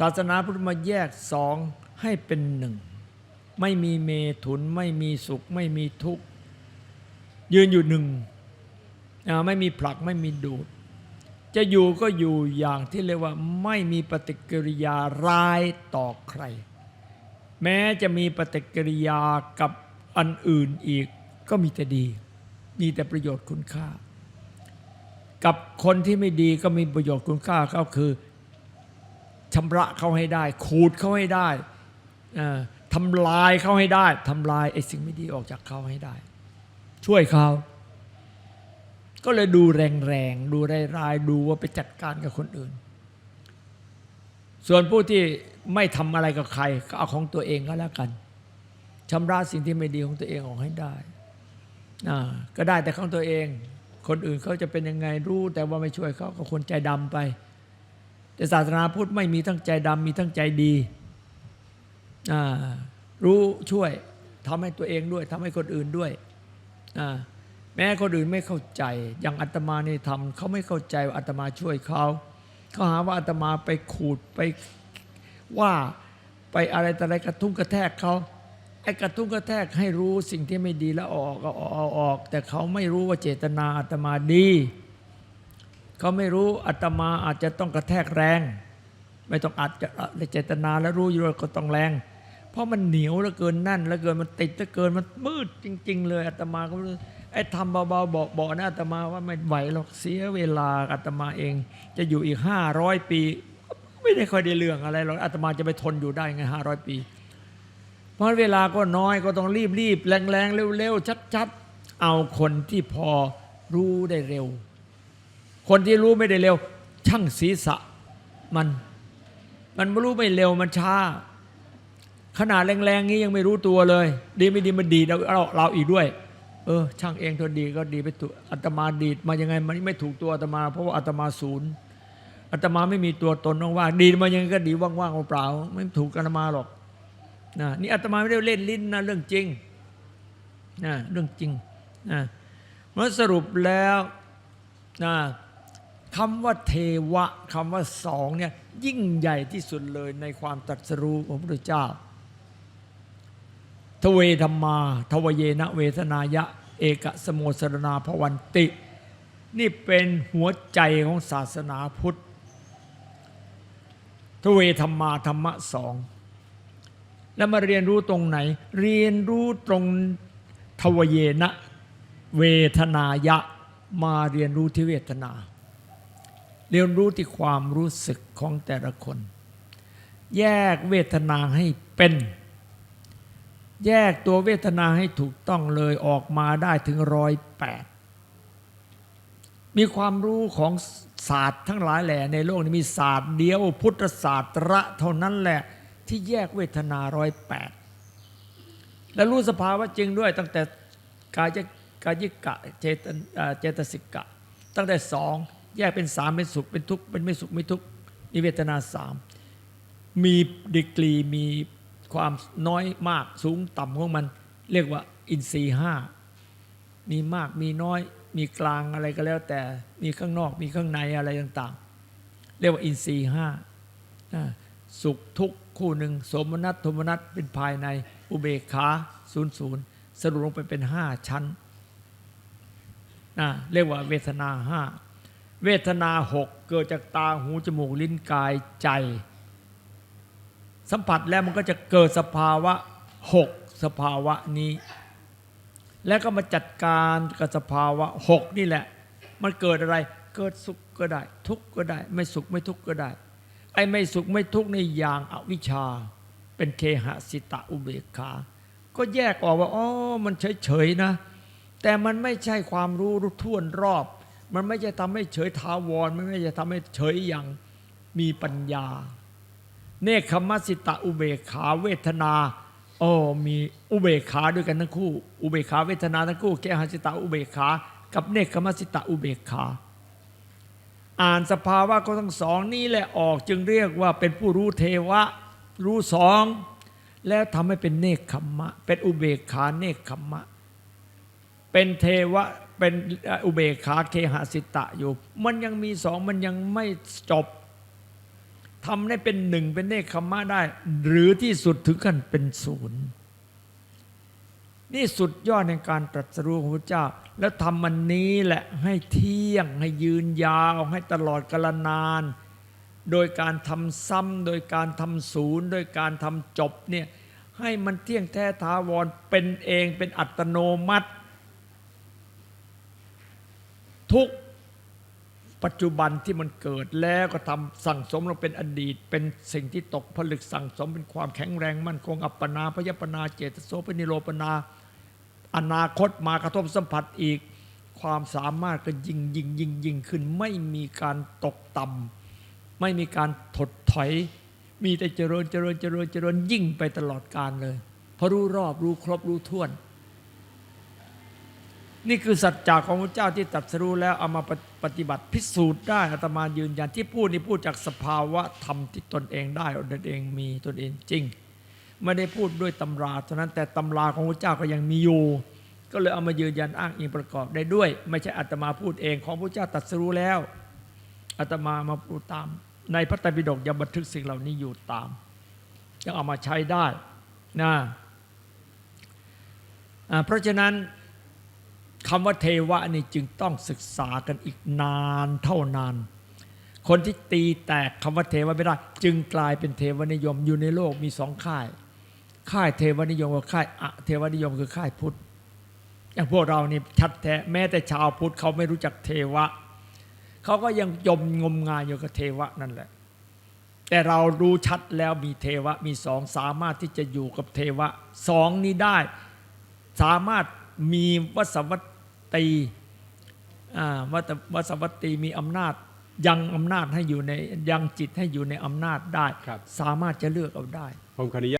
ศาสนาพุทธมาแยกสองให้เป็นหนึ่ง ไม่มีเมถุน ไม่มีสุข ไม่มีทุกข์ ยืนอยู่หนึ่ง ไม่มีผลักไม่มีดูด จะอยู่ก็อยู่อย่างที่เรียกว่าไม่มีปฏิกิริยาร้ายต่อใคร แม้จะมีปฏิกิริยากับอันอื่นอีกก็มีแต่ดี มีแต่ประโยชน์คุณค่า กับคนที่ไม่ดีก็มีประโยชน์คุณค่าก็คือ ชำระเขาให้ได้ ขูดเขาให้ได้ทำลายเขาให้ได้ทำลายไอ้สิ่งไม่ดีออกจากเขาให้ได้ ช่วยเขาก็เลยดูแรงๆ ดูร้ายๆ ดูว่าไปจัดการกับคนอื่น ส่วนผู้ที่ไม่ทำอะไรกับใคร ก็เอาของตัวเองก็แล้วกันชำระสิ่งที่ไม่ดีของตัวเองออกให้ได้ ก็ได้แต่ของตัวเอง คนอื่นเขาจะเป็นยังไงรู้ แต่ว่าไม่ช่วยเขาก็คนใจดำไป แต่ศาสนาพุทธไม่มีทั้งใจดำมีทั้งใจดีรู้ช่วยทำให้ตัวเองด้วยทำให้คนอื่นด้วยแม้คนอื่นไม่เข้าใจ อย่างอาตมานี่ทำเขาไม่เข้าใจว่าอาตมาช่วยเขาเขาหาว่าอาตมาไปขูดไปว่าไปอะไรแต่อะไรกระทุ่งกระแทกเขาไอ้กระทุ่งกระแทกให้รู้สิ่งที่ไม่ดีแล้วออกก็อาเอาออก แต่เขาไม่รู้ว่าเจตนาอาตมาดี เขาไม่รู้อาตมาอาจจะต้องกระแทกแรง ไม่ต้องอาจจะเจตนาแล้วรู้อยู่ก็ต้องแรง เพราะมันเหนียวแล้วเกินนั่นแล้วเกินมันติดแล้วเกินมันมืดจริง ๆ เลยอาตมาก็ไม่รู้ไอ้ทำเบาๆบอกบอกนะอาตมาว่าไม่ไหวหรอกเสียเวลาอาตมาเอง จะอยู่อีกห้าร้อยปี ไม่ได้ค่อยได้เรื่องอะไรหรอกอาตมาจะไปทนอยู่ได้ไงห้าร้อยปี เพราะเวลาก็น้อยก็ต้องรีบๆแรงๆเร็วๆชัดๆเอาคนที่พอรู้ได้เร็ว คนที่รู้ไม่ได้เร็ว ช่างศีรษะมัน มันไม่รู้ไม่เร็วมันช้า ขนาดแรงๆนี้ยังไม่รู้ตัวเลย ดีไม่ดีมันดีเราเราเราอีกด้วย เออ ช่างเองทนดีก็ดีไปถูกอาตมาดีดมายังไงมันไม่ถูกตัวอาตมา เพราะว่าอาตมาศูนย์อาตมาไม่มีตัวตนว่างๆดีมายังไงก็ดีว่างๆเปล่าไม่ถูกอาตมาหรอกนะนี่อาตมาไม่ได้เล่นลิ้นนะเรื่องจริงนะเรื่องจริงนะเมื่อสรุปแล้วนะ คำว่าเทวะคำว่าสองเนี่ยยิ่งใหญ่ที่สุดเลยในความตรัสรู้ของพระพุทธเจ้า ทเวธรรมาทวเยนะเวทนายะ เอกสโมสรนาภวันติ นี่เป็นหัวใจของศาสนาพุทธ ทเวธรรมาธรรมะสอง แล้วมาเรียนรู้ตรงไหน เรียนรู้ตรงทวเยนะเวทนายะมาเรียนรู้ที่เวทนา เรียนรู้ที่ความรู้สึกของแต่ละคน แยกเวทนาให้เป็น แยกตัวเวทนาให้ถูกต้องเลยออกมาได้ถึงร้อยแปดมีความรู้ของศาสตร์ทั้งหลายแหล่ในโลกนี้มีศาสตร์เดียวพุทธศาสตร์ระเท่านั้นแหละที่แยกเวทนาร้อยแปดและรู้สภาวะจริงด้วยตั้งแต่กายกายิกะเจตเจตสิกะ ตั้งแต่สอง แยกเป็นสามเป็นสุขเป็นทุกข์เป็นไม่สุขไม่ทุกข์นี่เวทนาสามมีดีกรีมีความน้อยมากสูงต่ำของมัน เรียกว่าอินทรีห้ามีมากมีน้อยมีกลางอะไรก็แล้วแต่มีข้างนอกมีข้างในอะไรต่างๆ เรียกว่าอินทรีห้าสุขทุกข์คู่หนึ่งสมนัตโทมนัตเป็นภายในอุเบกขาศูนย์ศูนย์สรุปลงไปเป็นห้าชั้นเรียกว่าเวทนาห้า เวทนาหกเกิดจากตาหูจมูกลิ้นกายใจ สัมผัสแล้วมันก็จะเกิดสภาวะหกสภาวะนี้ แล้วก็มาจัดการกับสภาวะหกนี่แหละ มันเกิดอะไรเกิดสุขก็ได้ ทุกข์ก็ได้ ไม่สุขไม่ทุกข์ก็ได้ ไอ้ไม่สุขไม่ทุกข์ในอย่างอวิชชา เป็นเคหสิตะอุเบกขาก็แยกออกว่าอ๋อมันเฉยๆนะ แต่มันไม่ใช่ความรู้รู้ท่วนรอบ มันไม่ใช่ทำให้เฉยทาวร มันไม่ใช่ทำให้เฉยอย่างมีปัญญา เนคขมัสิตะอุเบกขาเวทนาโอ้มีอุเบกขาด้วยกันทั้งคู่ อุเบกขาเวทนาทั้งคู่แกหัสิตะอุเบกขา กับเนคขมัสิตะอุเบกขา อ่านสภาวะก็ทั้งสองนี่แหละออกจึงเรียกว่าเป็นผู้รู้เทวะรู้สองแล้วทำให้เป็นเนคขมมะ เป็นอุเบกขาเนคขมมะ เป็นเทวะ เป็นอุเบกขาเคหสิตะอยู่ มันยังมีสองมันยังไม่จบทำได้เป็นหนึ่งเป็นเนคขมะได้ หรือที่สุดถึงกันเป็นศูนย์นี่สุดยอดในการตรัสรู้ของพระเจ้า แล้วทำมันนี้แหละให้เที่ยงให้ยืนยาว ให้ตลอดกาลนาน โดยการทำซ้ำโดยการทำศูนย์ โดยการทำจบเนี่ยให้มันเที่ยงแท้ทาวรเป็นเองเป็นอัตโนมัติ ทุกปัจจุบันที่มันเกิดแล้วก็ทำสั่งสมลงเป็นอดีต เป็นสิ่งที่ตกผลึกสั่งสมเป็นความแข็งแรงมั่นคงอัปปนาพยปนาเจตโสปนิโรปนา อนาคตมากระทบสัมผัสอีก ความสามารถก็ยิ่งยิ่งยิ่งยิ่งขึ้น ไม่มีการตกต่ำไม่มีการถดถอย มีแต่เจริญเจริญเจริญเจริญยิ่งไปตลอดกาลเลยเพราะรู้รอบรู้ครบรู้ถ้วน นี่คือสัจจะของพระเจ้าที่ตรัสรู้แล้วเอามาปฏิบัติพิสูจน์ได้อาตมายืนยันที่พูดนี่พูดจากสภาวะธรรมที่ตนเองได้ตนเองมีตนเองจริง ไม่ได้พูดด้วยตำราเท่านั้นแต่ตำราของพระเจ้าก็ยังมีอยู่ก็เลยเอามายืนยันอ้างอิงประกอบได้ด้วย ไม่ใช่อาตมาพูดเองของพระเจ้าตรัสรู้แล้วอาตมามาพูดตาม ในพระไตรปิฎกยังบันทึกสิ่งเหล่านี้อยู่ตามยังเอามาใช้ได้นะเพราะฉะนั้น คำว่าเทวะนี่จึงต้องศึกษากันอีกนานเท่านาน คนที่ตีแตกคำว่าเทวะไม่ได้ จึงกลายเป็นเทวนิยมอยู่ในโลกมีสองค่าย ค่ายเทวนิยมกับค่ายอะเทวนิยมคือค่ายพุทธอย่างพวกเรานี่ชัดแท้แม้แต่ชาวพุทธเขาไม่รู้จักเทวะเขาก็ยังยมงมงายอยู่กับเทวะนั่นแหละ แต่เรารู้ชัดแล้วมีเทวะมีสองสามารถที่จะอยู่กับเทวะสองนี้ได้ สามารถมีวสวัต ตีอ่าวัตวสวัตตีมีอำนาจยังอำนาจให้อยู่ในยังจิตให้อยู่ในอำนาจได้ครับสามารถจะเลือกเอาได้ผมขออนุญาต